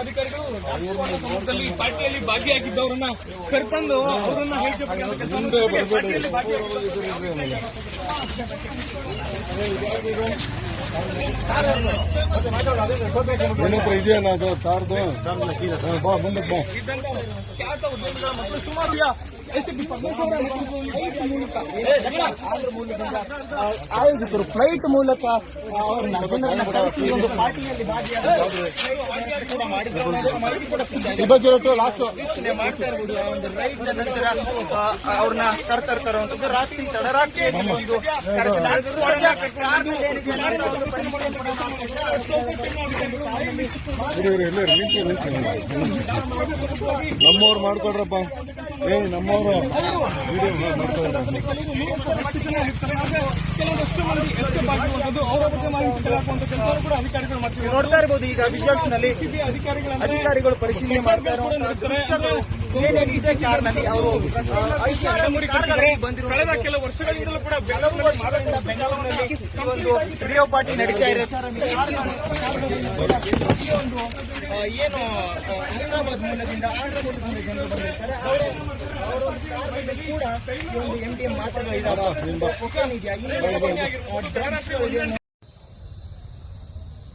ಅಧಿಕಾರಿಗಳು ಪಾರ್ಟಿಯಲ್ಲಿ ಭಾಗಿಯಾಗಿದ್ದವರನ್ನ ಕರ್ಕೊಂಡು ಅವರನ್ನ ಹೇಳ್ತಿರ್ಬೇಕು ಏನತ್ರ ಇದೆಯಲ್ಲ ಅದು ಕಾರ್ದು ಬಾ ಮುಂದೆ ಬಾ. ಸುಮಾರು ಫ್ಲೈಟ್ ಮೂಲಕ ಆಯೋಜಕರು ಫ್ಲೈಟ್ ಜನರನ್ನ ಕರೆಸಿ ಒಂದು ಪಾರ್ಟಿಯಲ್ಲಿ ಭಾಗಿಯಾಗಿ ಕೂಡ ಮಾಡಿದ್ರು ಲಾಸ್ಟ್ ವೀಕ್ಷಣೆ ಮಾಡ್ತಾ ಇರ್ಬೋದು ಆ ಒಂದು ರೈಟ್ ನಂತರ ಅವ್ರನ್ನ ಕರ್ತಾ ಇರುವಂತದ್ದು ರಾತ್ರಿ ತಡರಾತ್ರಿ ಒಂದು ನಮ್ಮವ್ರು ಮಾಡ್ಕೊಡ್ರಪ್ಪ. ಏ ನಮ್ಮವರು. ವಿಡಿಯೋ ಮಾಡ್ಕೊಡ್ರ ಕೆಲವೊಂದಷ್ಟು ಮಂದಿ ಎಸ್ಕೇಪ್ ನೋಡ್ತಾ ಇರಬಹುದು ಈಗ ನಲ್ಲಿ ಅಧಿಕಾರಿಗಳು ಪರಿಶೀಲನೆ ಮಾಡ್ತಾ ಕಳೆದ ಕೆಲವು ವರ್ಷಗಳಿಂದಲೂ ಕೂಡ ಬೆಂಗಳೂರಿನಲ್ಲಿ ಒಂದು ಪಾರ್ಟಿ ನಡೀತಾ ಇದೆ. ಏನು ಹೈದರಾಬಾದ್ ಮೂಲದಿಂದ ಆಂಧ್ರಪ್ರದೇಶದಿಂದ ಜನರು ಬಂದಿರ್ತಾರೆ. ಕೂಡ ಒಂದು ಎಂ ಡಿ ಎಂ ಮಾತ್ರೆಗಳು ಇದಾವೆ ಕೊಕೇನ್ ಇದೆಯಾ ಇನ್ನೇನು ಇದೆಯಾ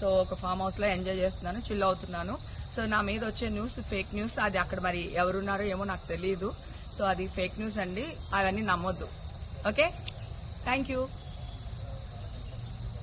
సో ఒక ఫామ్ హౌస్లో ఎంజాయ్ చేస్తున్నాను చిల్ అవుతున్నాను. సో నా మీద వచ్చే న్యూస్ ఫేక్ న్యూస్ అది అక్కడ మరి ఎవరున్నారో ఏమో నాకు తెలియదు సో అది ఫేక్ న్యూస్ అండి అవన్నీ నమ్మొద్దు. ఓకే? Thank you